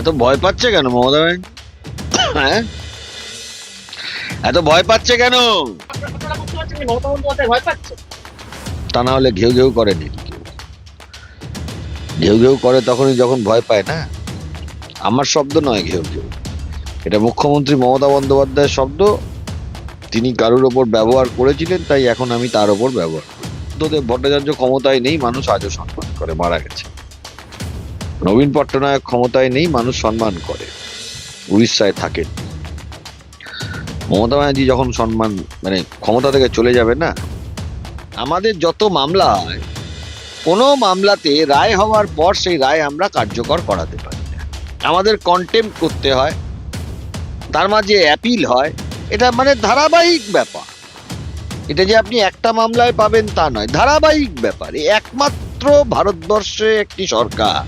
এত ভয় পাচ্ছে কেন মমতা ব্যানার্জি হ্যাঁ? এত ভয় পাচ্ছে কেন? তা না হলে ঘেউ ঘেউ করে কেউ ঘেউ ঘেউ করে তখনই যখন ভয় পায় না, আমার শব্দ নয় ঘেউ ঘেউ। এটা মুখ্যমন্ত্রী মমতা বন্দ্যোপাধ্যায়ের শব্দ, তিনি কারোর ওপর ব্যবহার করেছিলেন, তাই এখন আমি তার ওপর ব্যবহার করি। ভট্টাচার্য ক্ষমতায় নেই, মানুষ আজও সম্মান করে, মারা গেছে। নবীন পট্টনায়ক ক্ষমতায় নেই, মানুষ সম্মান করে। উড়িষ্যায় থাকেন। মমতা ব্যানার্জি যখন সম্মান মানে ক্ষমতা থেকে চলে যাবে না, আমাদের যত মামলা হয়, কোনো মামলাতে রায় হওয়ার পর সেই রায় আমরা কার্যকর করাতে পারি আমাদের কন্টেম্প করতে হয়, তার মাঝে অ্যাপিল হয়, এটা মানে ধারাবাহিক ব্যাপার। এটা যে আপনি একটা মামলায় পাবেন তা নয়, ধারাবাহিক ব্যাপার। একমাত্র ভারতবর্ষে একটি সরকার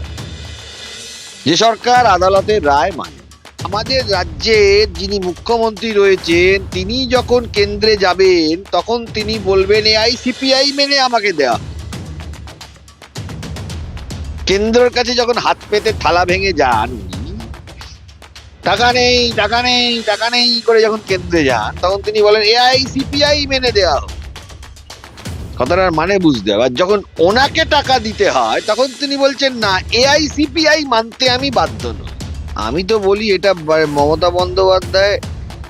যে সরকার আদালতের রায় মানে আমাদের রাজ্যের যিনি মুখ্যমন্ত্রী রয়েছেন, তিনি যখন কেন্দ্রে যাবেন, তখন তিনি বলবেন, এআই, সিপিআই মেনে আমাকে দেয়া। কেন্দ্রের কাছে যখন হাত পেতে থালা ভেঙে যান টাকা নেই টাকা নেই টাকা নেই করে যখন কেন্দ্রে যান, তখন তিনি বলেন, এআই, সিপিআই মেনে দেওয়া হোক। কথাটার মানে বুঝতে হবে। আর যখন ওনাকে টাকা দিতে হয়, তখন তিনি বলছেন, না, এআই, সিপিআই মানতে আমি বাধ্য নই। আমি তো বলি, এটা মমতা বন্দ্যোপাধ্যায়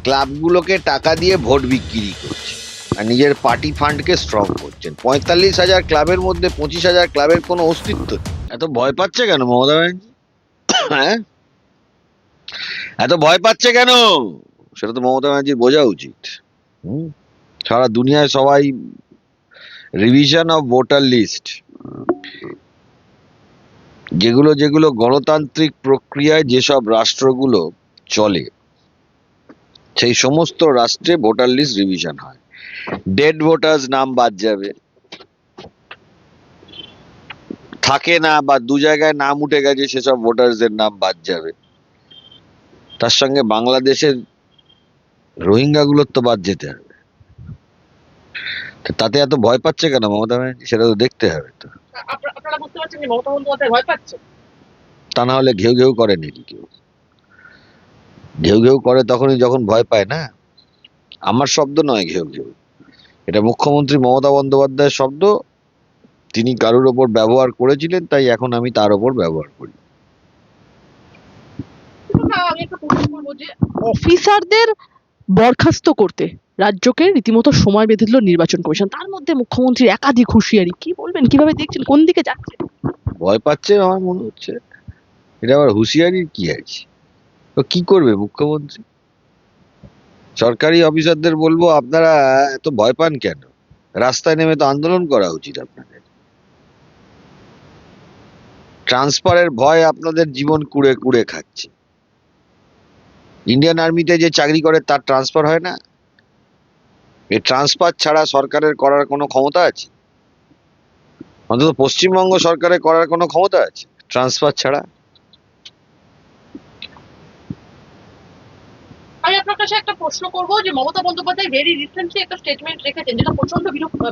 ক্লাবগুলোকে টাকা দিয়ে ভোট বিক্রি করছে। আর নিজের পার্টি ফান্ডকে স্ট্রং করছেন। পঁয়তাল্লিশ হাজার ক্লাবের মধ্যে পঁচিশ হাজার ক্লাবের কোনো অস্তিত্ব এত ভয় পাচ্ছে কেন মমতা ব্যানার্জি? হ্যাঁ? এত ভয় পাচ্ছে কেন? সেটা তো মমতা ব্যানার্জির বোঝা উচিত? সারা দুনিয়ায় সবাই রিভিশন অফ ভোটার লিস্ট যেগুলো যেগুলো গণতান্ত্রিক প্রক্রিয়ায় যেসব রাষ্ট্রগুলো চলে, সেই সমস্ত রাষ্ট্রে ভোটার লিস্ট রিভিশন হয়। ডেড ভোটার্স নাম বাদ যাবে। থাকে না বা দু জায়গায় নাম উঠে গেছে, সেসব ভোটারদের নাম বাদ যাবে। তার সঙ্গে বাংলাদেশের রোহিঙ্গাগুলোর তো বাদ যেতে হবে। তাতে এত ভয় পাচ্ছে কেন? মমতা ব্যানার্জি? সেটা তো দেখতে হবে তো। আপনারা বুঝতে পারছেন যে মমতা বন্দ্যোপাধ্যায় ভয় পাচ্ছে? তা না হলে ঘেউ ঘেউ করে নাকি কেউ? ঘেউ ঘেউ করে তখনই যখন ভয় পায় না? আমার শব্দ নয় ঘেউ ঘেউ। এটা মুখ্যমন্ত্রী মমতা বন্দ্যোপাধ্যায়ের শব্দ। তিনি কারোর ওপর ব্যবহার করেছিলেন তাই এখন আমি তার ওপর ব্যবহার করি। যে অফিসারদের বরখাস্ত করতে রাজ্যকে রীতিমতো সময় বেঁধে দিল নির্বাচন কমিশন। তার মধ্যে মুখ্যমন্ত্রীর একাধিক হুঁশিয়ারি। কি বলবেন? কীভাবে দেখছেন? কোন দিকে যাচ্ছে? ভয় পাচ্ছে আমার মনে হচ্ছে। এটা আবার হুঁশিয়ারির কি আছে তো কি করবে মুখ্যমন্ত্রী? সরকারি অফিসারদের বলব, আপনারা এত ভয় পান কেন? রাস্তায় নেমে তো আন্দোলন করা উচিত আপনাদের। ট্রান্সফারের ভয় আপনাদের জীবন কুড়ে কুড়ে খাচ্ছে। ইন্ডিয়ান আর্মিতে যে চাকরি করে তার ট্রান্সফার হয় না? এই ট্রান্সফার ছাড়া সরকারের করার কোনো ক্ষমতা আছে? অন্তত পশ্চিমবঙ্গ সরকারের করার কোনো ক্ষমতা আছে ট্রান্সফার ছাড়া? আমি আপনার কাছে একটা প্রশ্ন করব যে মমতা বন্দ্যোপাধ্যায় ভেরি রিসেন্টলি একটা স্টেটমেন্ট রেখেছেন যেটা প্রচণ্ড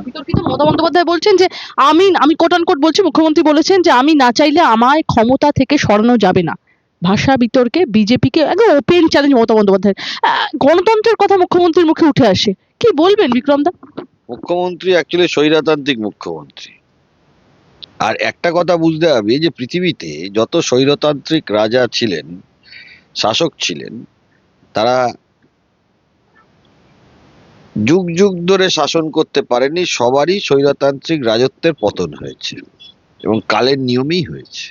বিতর্কিত। মমতা বন্দ্যোপাধ্যায় বলছেন যে, আমি আমি কোট কোট বলছি, মুখ্যমন্ত্রী বলেছেন যে, আমি না চাইলে আমায় ক্ষমতা থেকে সরানো যাবে না। ভাষা বিতর্কে বিজেপিকে একদম ওপেন চ্যালেঞ্জ মমতা বন্দ্যোপাধ্যায় গণতন্ত্রের কথা মুখ্যমন্ত্রীর মুখে উঠে আসে। কি বলবেন, বিক্রম দা? মুখ্যমন্ত্রী অ্যাকচুয়ালি স্বৈরতান্ত্রিক মুখ্যমন্ত্রী। আর একটা কথা বুঝতে হবে যে পৃথিবীতে যত স্বৈরতান্ত্রিক রাজা ছিলেন, শাসক ছিলেন, তারা যুগ যুগ ধরে শাসন করতে পারেনি, সবারই স্বৈরতান্ত্রিক রাজত্বের পতন হয়েছে এবং কালের নিয়মেই হয়েছে।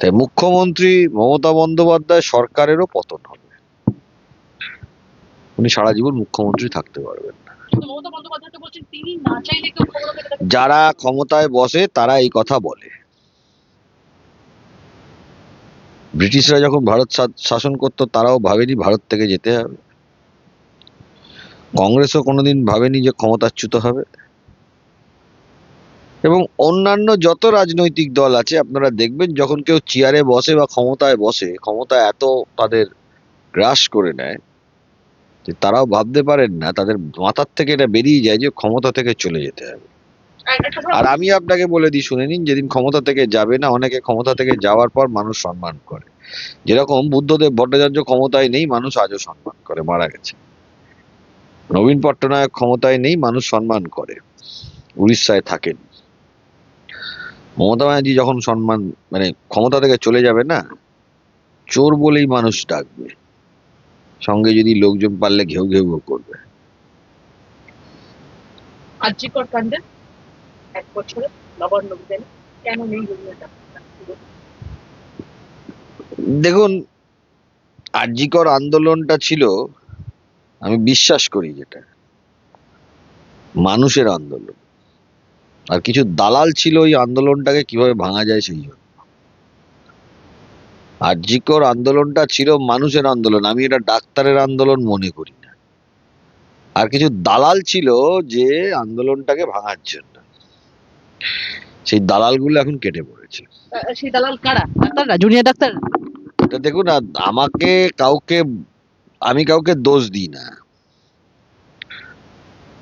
তাই মুখ্যমন্ত্রী মমতা বন্দ্যোপাধ্যায় সরকারেরও পতন হবে উনি সারা জীবন মুখ্যমন্ত্রী থাকতে পারবেন না। যারা ক্ষমতায় বসে তারা এই কথা বলে। ব্রিটিশরা যখন ভারত শাসন করতো তারাও ভাবেনি ভারত থেকে যেতে হবে। কংগ্রেসও কোনোদিন ভাবেনি যে ক্ষমতাচ্যুত হবে। এবং অন্যান্য যত রাজনৈতিক দল আছে আপনারা দেখবেন যখন কেউ চেয়ারে বসে বা ক্ষমতায় বসে ক্ষমতা এত তাদের গ্রাস করে নেয় যে তারাও ভাবতে পারেন না তাদের মাথার থেকে এটা বেরিয়ে যায় যে ক্ষমতা থেকে চলে যেতে হবে। আর আমি আপনাকে বলে দিই শুনে নিন যেদিন ক্ষমতা থেকে যাবে না অনেকে ক্ষমতা থেকে যাওয়ার পর মানুষ সম্মান করে। যেরকম বুদ্ধদেব ভট্টাচার্য ক্ষমতায় নেই মানুষ আজও সম্মান করে মারা গেছে। নবীন পট্টনায়ক ক্ষমতায় নেই মানুষ সম্মান করে উড়িষ্যায় থাকেন। মমতা ব্যানার্জি যখন সম্মান মানে ক্ষমতা থেকে চলে যাবে না চোর বলেই মানুষ ডাকবে। সঙ্গে যদি লোকজন পারলে ঘেউ ঘেউ করবে। আর্যিকর কাণ্ডের এক বছরে নবান্ন অভিযানে কেন নেই দেখুন আরজিকর আন্দোলনটা ছিল আমি বিশ্বাস করি যেটা। মানুষের আন্দোলন। আর কিছু দালাল ছিল ওই আন্দোলনটাকে কীভাবে ভাঙা যায় সেই জন্য। আরজিকর আন্দোলনটা ছিল মানুষের আন্দোলন। আমি এটা ডাক্তারের আন্দোলন মনে করি না। আর কিছু দালাল ছিল যে আন্দোলনটাকে ভাঙার জন্য। সেই দালালগুলো এখন কেটে পড়েছে। সেই দালাল কারা? ডাক্তাররা জুনিয়র ডাক্তার? তা দেখুন আমাকে কাউকে আমি কাউকে দোষ দিই না।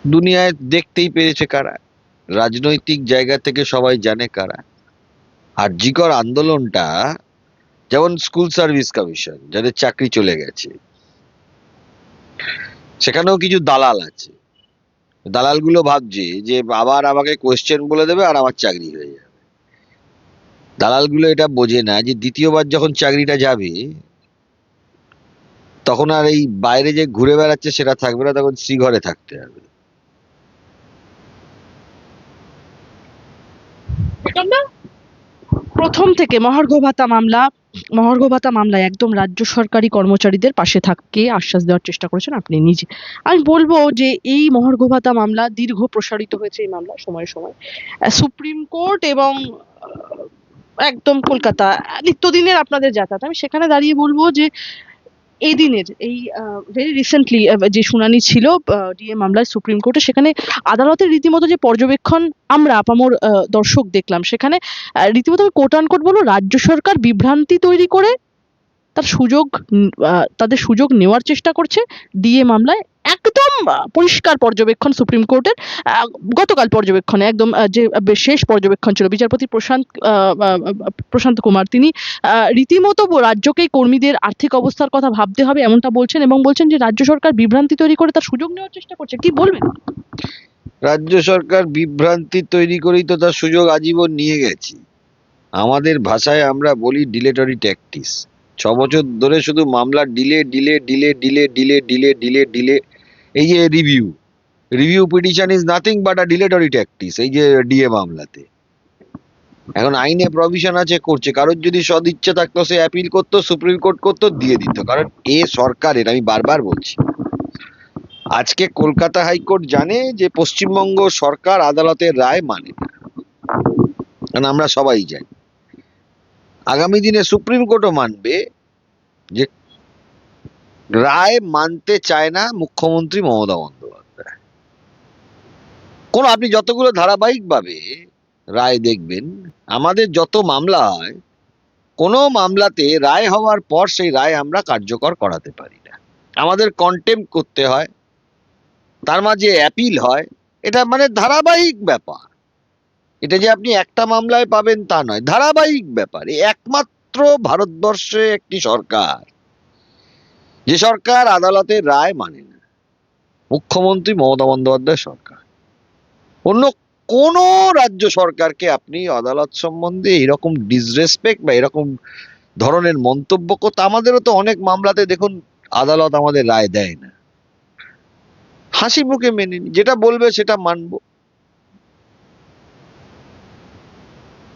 দুনিয়ায় দেখতেই পেরেছে কারা। রাজনৈতিক জায়গা থেকে সবাই জানে কারা। আর জিকর আন্দোলনটা যেমন স্কুল সার্ভিস কমিশন, যাদের চাকরি চলে গেছে। সেখানেও কিছু দালাল আছে। দালালগুলো ভাবছে যে আবার আমাকে কোয়েশ্চেন বলে দেবে আর আমার চাকরি হয়ে যাবে। দালালগুলো এটা বোঝে না যে দ্বিতীয়বার যখন চাকরিটা যাবে, তখন আর এই বাইরে যে ঘুরে বেড়াচ্ছে সেটা থাকবে না, তখন শ্রীঘরে থাকতে হবে। প্রথম থেকে মহার্ঘ ভাতা মামলা মহার্ঘ ভাতা মামলায় একদম রাজ্য সরকারি কর্মচারীদের পাশে থাকতে আশ্বাস দেওয়ার চেষ্টা করেছেন আপনি নিজে। আমি বলব যে এই মহার্ঘ ভাতা মামলা দীর্ঘ প্রসারিত হয়েছে এই মামলা সময়ে সময়। সুপ্রিম কোর্ট এবং একদম কলকাতা নিত্যদিনের আপনাদের যাতায়াত। আমি সেখানে দাঁড়িয়ে বলব যে এই দিনের এই ভেরি রিসেন্টলি যে শুনানি ছিল ডিএ মামলায় সুপ্রিম কোর্টে, সেখানে আদালতের রীতিমতো যে পর্যবেক্ষণ আমরা আপামর দর্শক দেখলাম, সেখানে রীতিমতো কোট আনকোট বলব রাজ্য সরকার বিভ্রান্তি তৈরি করে, তার সুযোগ তাদের সুযোগ নেওয়ার চেষ্টা করছে ডিএ মামলায় একদম পরিষ্কার পর্যবেক্ষণ সুপ্রিম কোর্টের গতকাল পর্যবেক্ষণে, একদম যে শেষ পর্যবেক্ষণ ছিল, বিচারপতি প্রশান্ত প্রশান্ত কুমার, তিনি রীতিমতো রাজ্যকেই কর্মীদের আর্থিক অবস্থার কথা ভাবতে হবে এমনটা বলছেন এবং বলছেন যে, রাজ্য সরকার বিভ্রান্তি তৈরি করে তার সুযোগ নেওয়ার চেষ্টা করছে। কি বলবেন? রাজ্য সরকার বিভ্রান্তি তৈরি করেই তো তার সুযোগ আজীবন নিয়ে গেছে। আমাদের ভাষায় আমরা বলি ডিলেটরি ট্যাকটিস। ছ বছর ধরে শুধু মামলা delay delay delay delay delay delay delay delay এই যে review review petition is nothing but a dilatory tactics এই যে ডিএ মামলাতে। এখন আইনে প্রভিশন আছে, করছে। কারোর যদি সদিচ্ছা থাকতো, সে অ্যাপিল করতো সুপ্রিম কোর্ট করতো, দিয়ে দিত। কারণ এ সরকারের, আমি বারবার বলছি। আজকে কলকাতা হাইকোর্ট জানে যে পশ্চিমবঙ্গ সরকার আদালতের রায় মানে না। আমরা সবাই জানি। আগামী দিনে সুপ্রিম কোর্টও মানবে যে রায় মানতে চায় না মুখ্যমন্ত্রী মমতা বন্দ্যোপাধ্যায়। কোন, আপনি যতগুলো ধারাবাহিকভাবে রায় দেখবেন, আমাদের যত মামলা হয়, কোনো মামলাতে রায় হওয়ার পর সেই রায় আমরা কার্যকর করাতে পারি না। আমাদের কন্টেম্প করতে হয়, তার মাঝে অ্যাপিল হয়, এটা মানে ধারাবাহিক ব্যাপার। এটা যে আপনি একটা মামলায় পাবেন তা নয়, ধারাবাহিক ব্যাপার। একমাত্র ভারতবর্ষে একটি সরকার। যে সরকার আদালতের রায় মানে না। মুখ্যমন্ত্রী মমতা বন্দ্যোপাধ্যায় সরকার। অন্য কোন রাজ্য সরকারকে আপনি আদালত সম্বন্ধে এরকম ডিসরেসপেক্ট বা এরকম ধরনের মন্তব্য করতে, আমাদেরও তো অনেক মামলাতে দেখুন আদালত আমাদের রায় দেয় না। হাসি মুখে মেনে যেটা বলবে সেটা মানবো।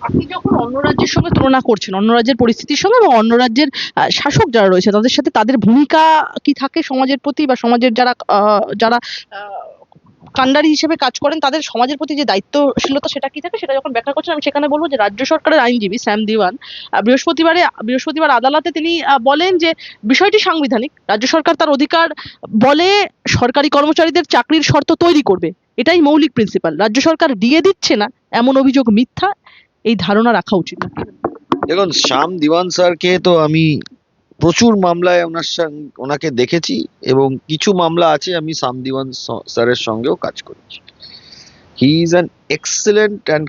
আপনি যখন অন্য রাজ্যের সঙ্গে তুলনা করছেন অন্য রাজ্যের পরিস্থিতির সঙ্গে এবং অন্য রাজ্যের শাসক যারা রয়েছে তাদের সাথে তাদের ভূমিকা কি থাকে সমাজের প্রতি বা সমাজের যারা যারা আহ, কাণ্ডারি হিসেবে কাজ করেন তাদের সমাজের প্রতি যে দায়িত্বশীলতা সেটা কি থাকে সেটা যখন ব্যাখ্যা করছেন আমি সেখানে বলব যে রাজ্য সরকারের আইনজীবী স্যাম দিওয়ান বৃহস্পতিবারে বৃহস্পতিবার আদালতে তিনি বলেন যে বিষয়টি সাংবিধানিক রাজ্য সরকার তার অধিকার বলে সরকারি কর্মচারীদের চাকরির শর্ত তৈরি করবে। এটাই মৌলিক প্রিন্সিপাল রাজ্য সরকার দিয়ে দিচ্ছে না এমন অভিযোগ মিথ্যা। এই ধারণা রাখা উচিত। দেখুন, শ্যাম দিওয়ান স্যারকে তো আমি প্রচুর মামলায় ওনার সঙ্গে, ওনাকে দেখেছি এবং কিছু মামলা আছে, আমি শ্যাম দিওয়ান স্যারের সঙ্গেও কাজ করেছি। He is an excellent and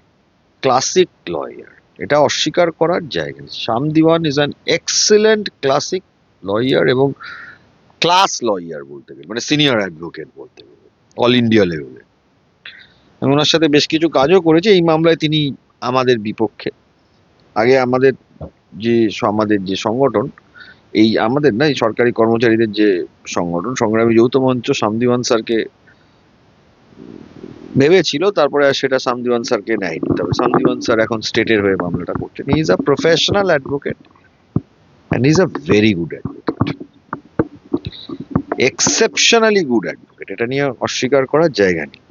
classic lawyer এটা অস্বীকার করার জায়গা। Shyam Divan is an excellent classic lawyer এবং ক্লাস লয়ার বলতে গেলে মানে সিনিয়র অ্যাডভোকেট বলতে গেলে অল ইন্ডিয়া লেভেলে আমি ওনার সাথে বেশ কিছু কাজও করেছি, এই মামলায় তিনি আমাদের বিপক্ষে। আগে আমাদের যে আমাদের যে সংগঠন, এই আমাদের না, এই সরকারি কর্মচারীদের যে সংগঠন, সংগ্রামী যৌথ মঞ্চ সামদিওয়ান স্যারকে ভেবেছিল, তারপরে আর সেটা সামদিওয়ান স্যারকে নেয়নি। তবে সামদিওয়ান স্যার এখন স্টেটের হয়ে মামলাটা করছেন। Is a professional advocate and is a very good advocate exceptionally good advocate এটা নিয়ে অস্বীকার করার জায়গা নেই।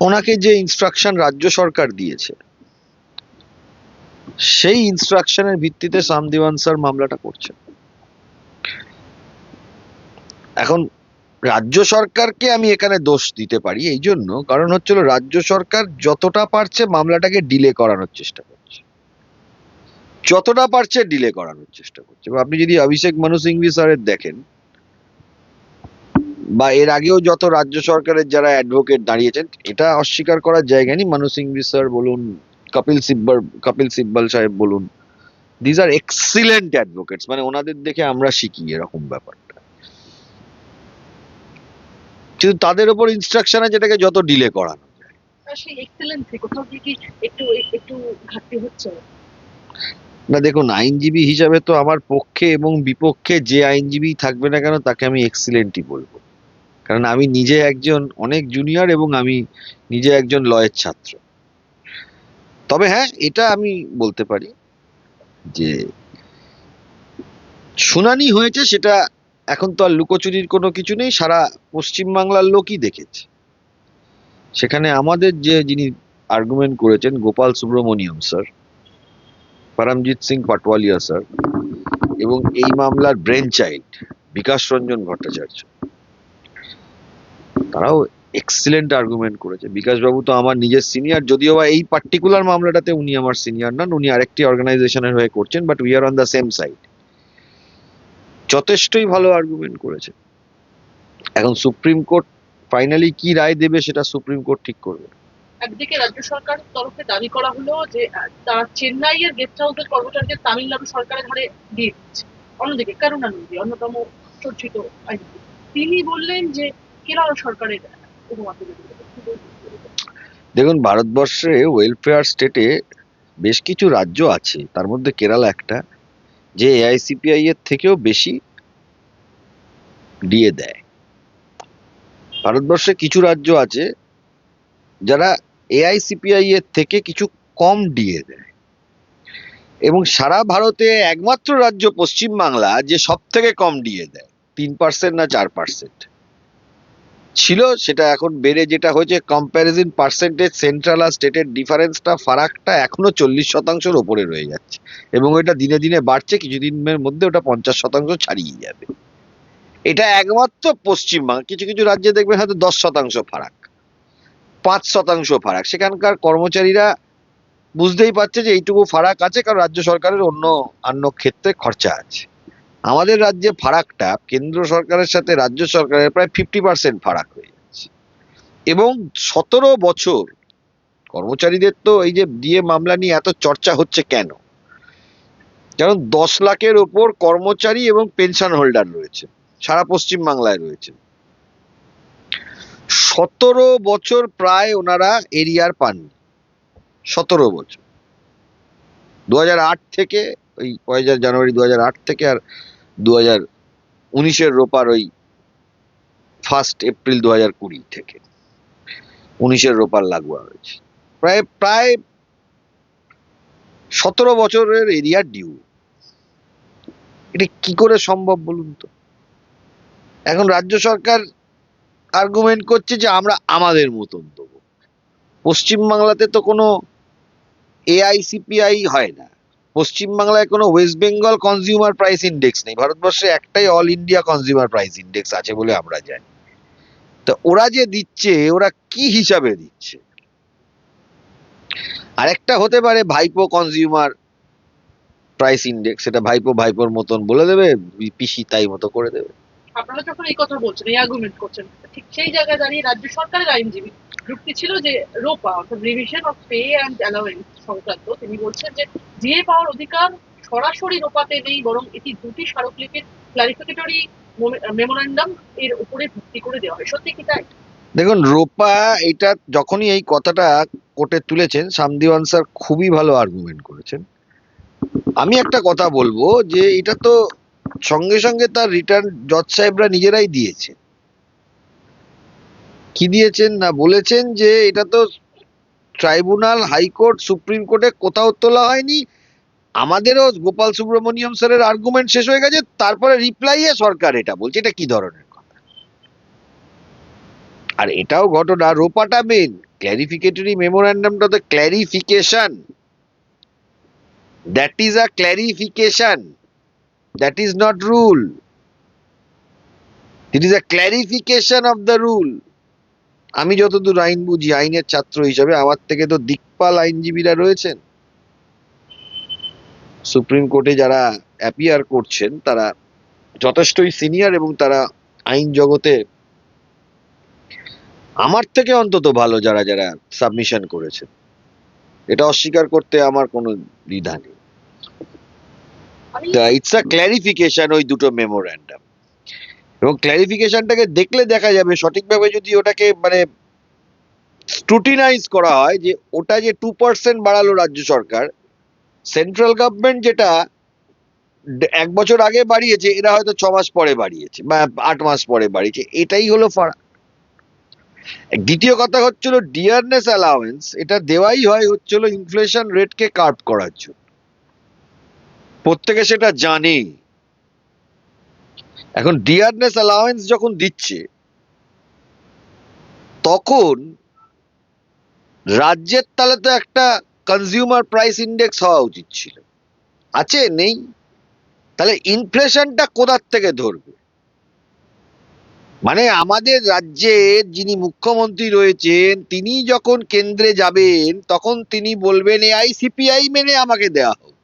ওনাকে যে ইনস্ট্রাকশন রাজ্য সরকার দিয়েছে, সেই ইনস্ট্রাকশনের ভিত্তিতে সামদিওয়ান স্যার মামলাটা করছে এখন রাজ্য সরকারকে আমি এখানে দোষ দিতে পারি এই জন্য, কারণ হচ্ছিল রাজ্য সরকার যতটা পারছে মামলাটাকে ডিলে করানোর চেষ্টা করছে। যতটা পারছে ডিলে করানোর চেষ্টা করছে। আপনি যদি অভিষেক মানু সিংভি স্যারের দেখেন বা এর আগেও যত রাজ্য সরকারের যারা অ্যাডভোকেট দাঁড়িয়েছেন এটা অস্বীকার করার জায়গা নেই। মানু সিংভি স্যার বলুন কপিল সিব্বল কপিল সিব্বল সাহেব বলুন দিজ আর এক্সিলেন্ট অ্যাডভোকেটস মানে ওনাদের দেখে আমরা শিখি এরকম ব্যাপারটা। কিন্তু তাদের ওপর ইনস্ট্রাকশন আছে যেটাকে যত ডিলে করানো না দেখুন আইনজীবী হিসাবে তো আমার পক্ষে এবং বিপক্ষে যে আইনজীবী থাকবে না কেন তাকে আমি এক্সিলেন্টই বলব। কারণ আমি নিজে একজন, অনেক জুনিয়র এবং আমি নিজে একজন লয়ের ছাত্র। তবে হ্যাঁ এটা আমি বলতে পারি যে শুনানি হয়েছে সেটা এখন তো আর লুকোচুরির কোনো কিছু নেই, সারা পশ্চিমবাংলার লোকই দেখেছে। সেখানে আমাদের যে যিনি আর্গুমেন্ট করেছেন, গোপাল সুব্রমণিয়ম স্যার পরমজিৎ সিং পাটওয়ালিয়া স্যার এবং এই মামলার ব্রেন চাইল্ড বিকাশ রঞ্জন ভট্টাচার্য। তারাও এক্সিলেন্ট আর্গুমেন্ট করেছে। বিকাশ বাবু তো আমার নিজের সিনিয়র যদিও বা এই পার্টিকুলার মামলাটাতে উনি আমার সিনিয়র নন, উনি আরেকটি অর্গানাইজেশনের হয়ে করছেন but we are on the same side যথেষ্টই ভালো আর্গুমেন্ট করেছে। এখন সুপ্রিম কোর্ট ফাইনালি কি রায় দেবে সেটা সুপ্রিম কোর্ট ঠিক করবে। একদিকে রাজ্য সরকারের তরফে দাবি করা হলো যে চেন্নাইয়ের গেস্ট হাউসের তামিলনাড়ু সরকারের ঘরে দিয়ে দিচ্ছে। অন্যদিকে অন্যতম তিনি বললেন যে কেরল সরকারের দেখুন, ভারতবর্ষে ওয়েলফেয়ার স্টেটে বেশ কিছু রাজ্য আছে, তার মধ্যে কেরালা একটা, যে এআইসিপিআই এর থেকেও বেশি ডিএ দেয়। ভারতবর্ষে কিছু রাজ্য আছে, যারা এআইসিপিআই এর থেকে কিছু কম ডিএ দেয়। এবং সারা ভারতে একমাত্র রাজ্য পশ্চিমবাংলা যে সব থেকে কম ডিএ দেয়, তিন পার্সেন্ট না চার পার্সেন্ট ছিল, সেটা এখন বেড়ে যেটা হয়েছে কম্প্যারিজন পার্সেন্টেজ সেন্ট্রাল আর স্টেটের ডিফারেন্সটা ফারাকটা এখনও চল্লিশ শতাংশের ওপরে রয়ে যাচ্ছে। এবং এটা দিনে দিনে বাড়ছে, কিছুদিনের মধ্যে ওটা পঞ্চাশ শতাংশ ছাড়িয়ে যাবে। এটা একমাত্র পশ্চিমবাংলা কিছু কিছু রাজ্যে দেখবেন হয়তো দশ শতাংশ ফারাক, পাঁচ শতাংশ ফারাক। সেখানকার কর্মচারীরা বুঝতেই পারছে যে এইটুকু ফারাক আছে, কারণ রাজ্য সরকারের অন্য অন্য ক্ষেত্রে খরচা আছে। আমাদের রাজ্যে ফারাকটা কেন্দ্র সরকারের সাথে রাজ্য সরকারের প্রায় ফিফটি পার্সেন্ট ফারাক হয়ে যাচ্ছে। এবং সতেরো বছর কর্মচারীদের তো এই যে দিয়ে মামলা নিয়ে এত চর্চা হচ্ছে কেন? কারণ দশ লাখের ওপর কর্মচারী এবং পেনশন হোল্ডার রয়েছে, সারা পশ্চিম বাংলায় রয়েছে। সতেরো বছর প্রায় ওনারা এরিয়ার পাননি, সতেরো বছর। দু থেকে ওই পয়লা জানুয়ারি দু থেকে আর দু হাজার উনিশের রোপার ওই ফার্স্ট এপ্রিল দু হাজার কুড়ি থেকে। উনিশের রোপার লাগোয়া হয়েছে। প্রায় প্রায় সতেরো বছরের এরিয়া ডিউ এটা কি করে সম্ভব বলুন তো? এখন রাজ্য সরকার আর্গুমেন্ট করছে যে আমরা আমাদের মতন দেবো। পশ্চিমবাংলাতে তো কোনো এআইসিপিআই হয় না। পশ্চিমবাংলায় কোনো West Bengal consumer price index নেই। ভারতবর্ষে একটাই all India consumer price index আছে বলে আমরা জানি। তো ওরা যে দিচ্ছে, ওরা কি হিসাবে দিচ্ছে? আরেকটা হতে পারে ভাইপো কনজিউমার প্রাইস ইন্ডেক্স সেটা ভাইপো ভাইপোর মতন বলে দেবে, পিসি তাই মতো করে দেবে। আপনারা যখন এই কথা বলছেন, এই আর্গুমেন্ট করছেন ঠিক সেই জায়গায় দাঁড়িয়ে রাজ্য সরকারের আইনজীবী যুক্তি ছিল যে রোপা, অর্থাৎ revision of pay and allowance সংক্রান্ত, তিনি বলছেন যে জিএ পাওয়ার অধিকার সরাসরি রোপাতে নেই, বরং এটি দুটি স্মারকলিপির ক্লারিফিকেটরি মেমোরান্ডাম এর উপরে ভিত্তি করে দেওয়া হয়। সত্যি কি তাই? দেখুন, রোপা এটা যখনই এই কথাটা কোর্টে তুলেছেন সামদিওয়ান স্যার খুবই ভালো আর্গুমেন্ট করেছেন। আমি একটা কথা বলব যে এটা তো সঙ্গে সঙ্গে তার রিটার্ন জজ সাহেবরা নিজেরাই দিয়েছে কি দিয়েছেন না বলেছেন যে এটা তো ট্রাইব্যুনাল, হাইকোর্ট, সুপ্রিম কোর্টে কোথাও তোলা হয়নি। আমাদেরও গোপাল সুব্রমণিয়ম স্যারের আর্গুমেন্ট শেষ হয়ে গেছে, তারপরে রিপ্লাইয়ে সরকার এটা বলছে। এটা কি ধরনের কথা? আর এটাও ঘটনা, রোপাটা মেন ক্ল্যারিফিকেটরি মেমোরান্ডামটা তো clarification that is a clarification that is not rule it is a clarification of the rule আমি যতদূর আইন বুঝি আইনের ছাত্র হিসাবে আমার থেকে তো দিকপাল আইনজীবীরা রয়েছেন। সুপ্রিম কোর্টে যারা অ্যাপিয়ার করছেন তারা যথেষ্টই সিনিয়র এবং তারা আইন জগতে আমার থেকে অন্তত ভালো যারা যারা সাবমিশন করেছেন। এটা অস্বীকার করতে আমার কোনো দ্বিধা নেই। ইটস আ ক্ল্যারিফিকেশন ওই দুটো মেমোরান্ডাম এবং ক্ল্যারিফিকেশনটাকে দেখলে দেখা যাবে, সঠিকভাবে যদি ওটাকে মানে স্ক্রুটিনাইজ করা হয় যে ওটা যে টু পার্সেন্ট বাড়ালো রাজ্য সরকার সেন্ট্রাল গভর্নমেন্ট যেটা এক বছর আগে বাড়িয়েছে, এরা হয়তো ছ মাস পরে বাড়িয়েছে, বা আট মাস পরে বাড়িয়েছে, এটাই হলো ফারাক দ্বিতীয় কথা হচ্ছিল ডিয়ারনেস অ্যালাউয়েন্স এটা দেওয়াই হয় হচ্ছিল ইনফ্লেশন রেটকে কার্ভ করার জন্য। প্রত্যেকে সেটা জানে এখন ডিয়ারনেস অ্যালাউয়েন্স যখন দিচ্ছে, তখন রাজ্যের তাহলে তো একটা কনজিউমার প্রাইস ইন্ডেক্স হওয়া উচিত ছিল। আছে, নেই। তাহলে ইনফ্লেশনটা কোথার থেকে ধরবে? মানে আমাদের রাজ্যে যিনি মুখ্যমন্ত্রী রয়েছেন তিনি যখন কেন্দ্রে যাবেন, তখন তিনি বলবেন এআই সিপিআই মেনে আমাকে দেওয়া হোক।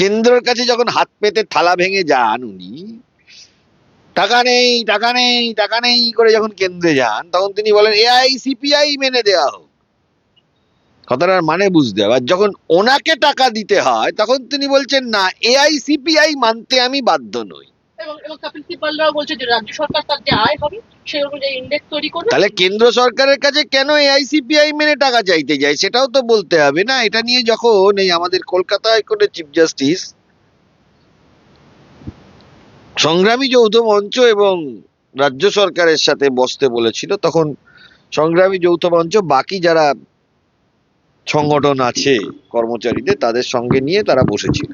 কেন্দ্রের কাছে যখন হাত পেতে থালা ভেঙে যান উনি, টাকা নেই টাকা নেই টাকা নেই করে যখন কেন্দ্রে যান, তখন তিনি বলেন, এআই, সিপিআই মেনে দেওয়া হোক। কথাটার মানে বুঝতে হবে। আর যখন ওনাকে টাকা দিতে হয়, তখন তিনি বলছেন, না, এআই, সিপিআই মানতে আমি বাধ্য নই। এবং এবং বলছে যে রাজ্য সরকার তার যে আয় হবে, সেই অনুযায়ী ইন্ডেক্স তৈরি করবে। তাহলে কেন্দ্র সরকারের কাছে কেন এআইসিপিআই মেনে টাকা চাইতে যায়? সেটাও তো বলতে হবে না। এটা নিয়ে যখন এই আমাদের কলকাতা হাইকোর্টের চিফ জাস্টিস সংগ্রামী যৌথ মঞ্চ এবং রাজ্য সরকারের সাথে বসতে বলেছিল, তখন সংগ্রামী যৌথ মঞ্চ, বাকি যারা সংগঠন আছে কর্মচারীদের, তাদের সঙ্গে নিয়ে তারা বসেছিল।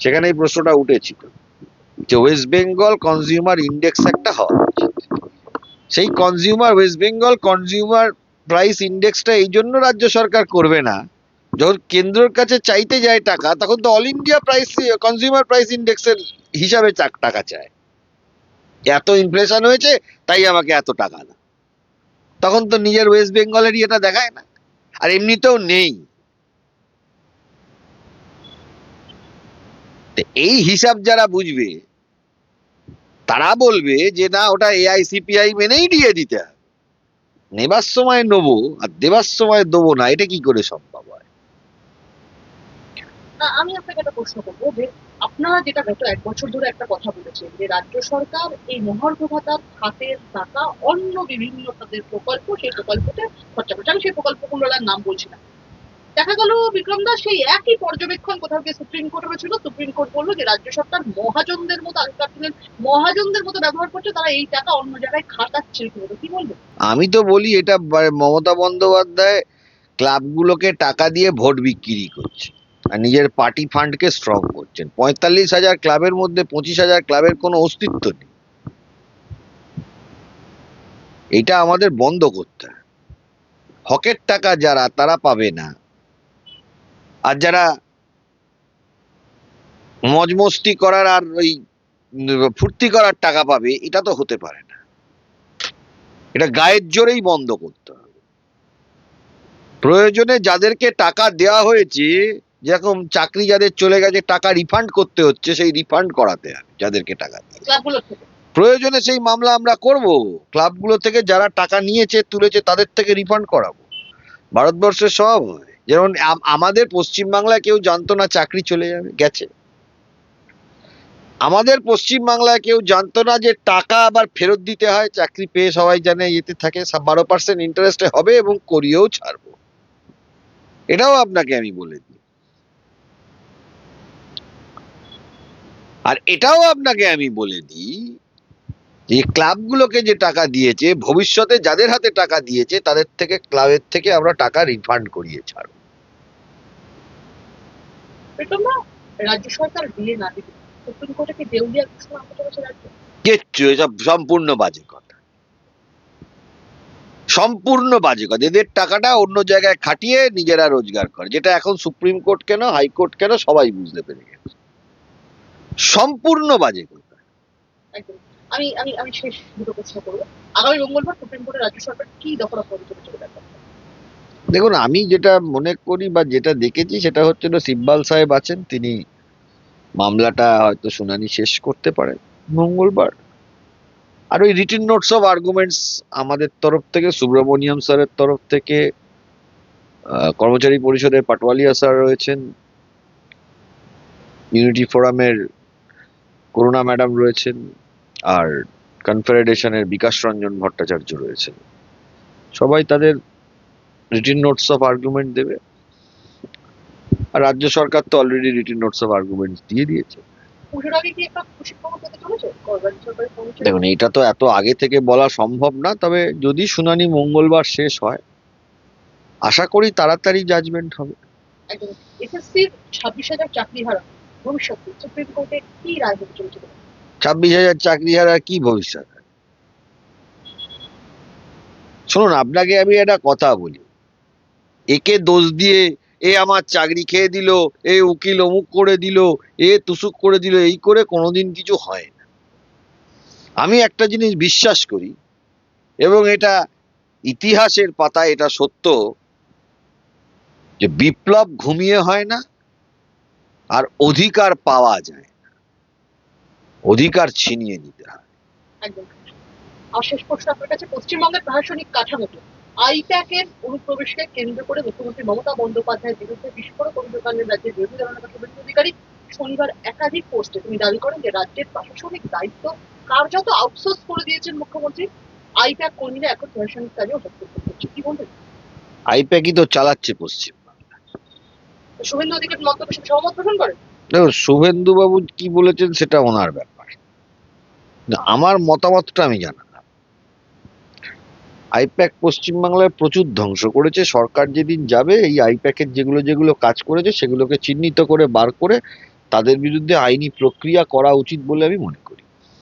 সেখানে এই প্রশ্নটা উঠেছিল। যে ওয়েস্ট বেঙ্গল কনজিউমার ইন্ডেক্স একটা উচিত সেই consumer West Bengal consumer price ইন্ডেক্সটা এই জন্য রাজ্য সরকার করবে না। যখন কেন্দ্রের কাছে চাইতে যায় টাকা, তখন তো all India price consumer price ইন্ডেক্সের হিসাবে টাকা চায়। এত ইনফ্লেশন হয়েছে, তাই আমাকে এত টাকা দাও। তখন তো নিজের ওয়েস্ট বেঙ্গলের ইয়েটা দেখায় না। আর এমনিতেও নেই। এই হিসাব যারা বুঝবে তারা বলবে যে না, ওটা এআইসিপিআই মেনেই দিয়ে দিতে হবে। নেবার সময় নেব আর দেবার সময় দেবো না, এটা কি করে সম্ভব হয়? আমি আপনাকে একটা প্রশ্ন করব যে আপনারা যেটা গত এক বছর ধরে একটা কথা বলেছেন যে রাজ্য সরকার এই মহার্ঘ ভাতার খাতের টাকা অন্য বিভিন্ন তাদের প্রকল্প, সেই প্রকল্পতে খরচা করছে। আমি সেই প্রকল্পগুলোর নাম বলছি না। দেখা গেল বিক্রম দাস সেই একই পর্যবেক্ষণ কোথাও গিয়ে সুপ্রিম কোর্ট হয়েছিল সুপ্রিম কোর্ট বলল যে, রাজ্য সরকার মহাজনদের মতো আগেকার মহাজনদের মতো ব্যবহার করছে, তারা এই টাকা অন্য জায়গায় খাটাচ্ছে কি বলব? আমি তো বলি, এটা মমতা বন্দ্যোপাধ্যায় ক্লাবগুলোকে টাকা দিয়ে ভোট বিক্রি করছে। আর নিজের পার্টি ফান্ডকে স্ট্রং করছেন। পঁয়তাল্লিশ হাজার ক্লাবের মধ্যে পঁচিশ হাজার ক্লাবের কোনো অস্তিত্ব নেই। এটা আমাদের বন্ধ করতে হবে। হকের টাকা যারা, তারা পাবে না। আর যারা মজমস্তি করার আর ওই ফুর্তি করার টাকা পাবে এটা তো হতে পারে না। এটা গায়ের জোরেই বন্ধ করতে হবে। প্রয়োজনে যাদেরকে টাকা দেওয়া হয়েছে যেরকম চাকরি যাদের চলে গেছে টাকা রিফান্ড করতে হচ্ছে সেই রিফান্ড করাতে হবে যাদেরকে টাকা দিয়ে প্রয়োজনে সেই মামলা আমরা করব। ক্লাবগুলো থেকে যারা টাকা নিয়েছে তুলেছে তাদের থেকে রিফান্ড করাবো। ভারতবর্ষের সব হয়। যেমন আম- আমাদের পশ্চিমবাংলায় কেউ জানতো না চাকরি চলে যাবে, গেছে। আমাদের পশ্চিমবাংলায় কেউ জানতো না যে টাকা আবার ফেরত দিতে হয়, চাকরি পেয়ে সবাই জানে ইয়েতে থাকে বারো পার্সেন্ট ইন্টারেস্টে হবে এবং করিয়েও ছাড়বো। এটাও আপনাকে আমি বলে দিই। আর এটাও আপনাকে আমি বলে দিই যে ক্লাবগুলোকে যে টাকা দিয়েছে, ভবিষ্যতে যাদের হাতে টাকা দিয়েছে, তাদের থেকে, ক্লাবের থেকে আমরা টাকা রিফান্ড করিয়ে ছাড়বো। পেটন না রাজ্য সরকার দিয়ে না দিবে সুপ্রিম কোর্টে কি দেউলিয়া ঘোষণা হতে চলেছে রাজ্য? কিচ্ছু এসব সম্পূর্ণ বাজে কথা। সম্পূর্ণ বাজে কথা। এদের টাকাটা অন্য জায়গায় খাটিয়ে নিজেরা রোজগার করে। যেটা এখন সুপ্রিম কোর্ট কেন হাইকোর্ট কেন সবাই বুঝতে পেরে গেছে। সম্পূর্ণ বাজে কথা। আমি আমি আমি শেষ দুটো প্রশ্ন করব। আগামী মঙ্গলবার সুপ্রিম কোর্টে রাজ্য সরকার কি দফা করে চলে দেখুন, আমি যেটা মনে করি বা যেটা দেখেছি সেটা হচ্ছে না সিব্বাল সাহেব আছেন, তিনি মামলাটা হয়তো শুনানি শেষ করতে পারেন মঙ্গলবার। আর ওই রিটিন নোটস অফ আর্গুমেন্টস আমাদের তরফ থেকে, সুব্রমণিয়াম স্যারের তরফ থেকে কর্মচারী পরিষদের পাটওয়ালিয়া স্যার রয়েছেন ইউনিটি ফোরামের করুণা ম্যাডাম রয়েছেন, আর কনফেডারেশনের বিকাশ রঞ্জন ভট্টাচার্য রয়েছেন। সবাই তাদের রিটিন নোটস অফ আর্গুমেন্ট দেবে। আর রাজ্য সরকার তো already written notes of argument দিয়ে দিয়েছে। দেখুন এটা তো এত আগে থেকে বলা সম্ভব না তবে যদি শুনানি মঙ্গলবার শেষ হয় আশা করি তাড়াতাড়ি জাজমেন্ট হবে। ছাব্বিশ হাজার চাকরি হারা কি ভবিষ্যৎ শুনুন আপনাকে আমি একটা কথা বলি। একে দোষ দিয়ে এ আমার চাকরি খেয়ে দিল, এ উকিল অমুক করে দিল, এ তুসুক করে দিল, এই করে কোনোদিন কিছু হয় না। আমি একটা জিনিস বিশ্বাস করি, এবং এটা ইতিহাসের পাতায় এটা সত্য, যে বিপ্লব ঘুমিয়ে হয় না, আর অধিকার পাওয়া যায় না। অধিকার ছিনিয়ে নিতে হয়। আর প্রশ্ন আপনার কাছে, পশ্চিমবঙ্গের প্রশাসনিক কাঠামোতে আইপ্যাকের অনুপ্রবেশকে কেন্দ্র করে মুখ্যমন্ত্রী মমতা বন্দ্যোপাধ্যায়ের বিরুদ্ধে বিস্ফোরক অভিযোগ রাজ্যের বিরোধী দলনেতা শুভেন্দু অধিকারী শনিবার একাধিক পোস্টে তিনি দাবি করেন যে রাজ্যের প্রশাসনিক দায়িত্ব কার্যত আউটসোর্স করে দিয়েছেন মুখ্যমন্ত্রী। আইপ্যাক কর্মীরা এখন প্রশাসনিক কাজেও হস্তক্ষেপ করছে কি বলবেন? আইপ্যাকই তো চালাচ্ছে পশ্চিম শুভেন্দু অধিকারী মন্তব্যের সাথে সহমত পোষণ করেন? দেখো শুভেন্দু বাবু কি বলেছেন সেটা ওনার ব্যাপার। না, আমার মতামতটা আমি জানালাম আইপ্যাক পশ্চিমবাংলায় প্রচুর ধ্বংস করেছে। সরকার যেদিন যাবে, এই আইপ্যাকের যেগুলো যেগুলো কাজ করেছে, সেগুলোকে চিহ্নিত করে, বার করে তাদের বিরুদ্ধে আইনি প্রক্রিয়া করা উচিত বলে আমি মনে করি।